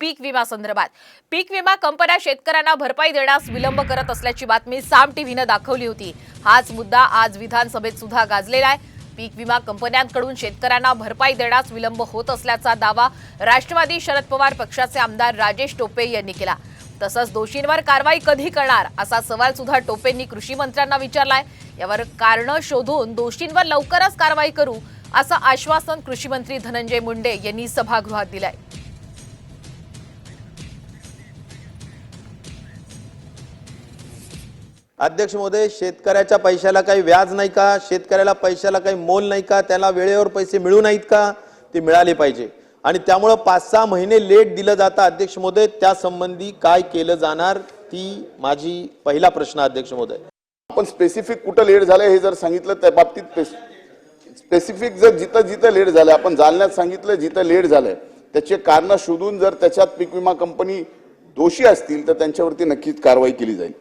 पीक विमा संदर्भात. पीक विमा कंपन्या शेतकऱ्यांना भरपाई देण्यास विलंब करत असल्याची बातमी साम टीव्हीनं दाखवली होती. हाच मुद्दा आज विधानसभेत सुद्धा गाजलेला आहे. पीक विमा कंपन्यांकडून शेतकऱ्यांना भरपाई देण्यास विलंब होत असल्याचा दावा राष्ट्रवादी शरद पवार पक्षाचे आमदार राजेश टोपे यांनी केला. तसंच दोषींवर कारवाई कधी करणार असा सवाल सुद्धा टोपेंनी कृषी मंत्र्यांना विचारलाय. यावर कारणं शोधून दोषींवर लवकरच कारवाई करू असं आश्वासन कृषी मंत्री धनंजय मुंडे यांनी सभागृहात दिलंय. अध्यक्ष महोदय शेतकऱ्याच्या पैशाला काही व्याज नाही का? शेतकऱ्याला पैशाला काही मोल नाही का? त्याला वेळेवर पैसे मिळू नाहीत का? ते मिळाले पाहिजे. आणि त्यामुळं पाच सहा महिने लेट दिलं जातं अध्यक्ष महोदय. त्यासंबंधी काय केलं जाणार? ती माझी पहिला प्रश्न अध्यक्ष महोदय. आपण स्पेसिफिक कुठं लेट झालं हे जर सांगितलं त्या बाबतीत स्पेसिफिक जर जिथं जिथं लेट झालं आपण जालन्यात सांगितलं जिथं लेट झालंय त्याचे कारण शोधून जर त्याच्यात पीक विमा कंपनी दोषी असतील तर त्यांच्यावरती नक्कीच कारवाई केली जाईल.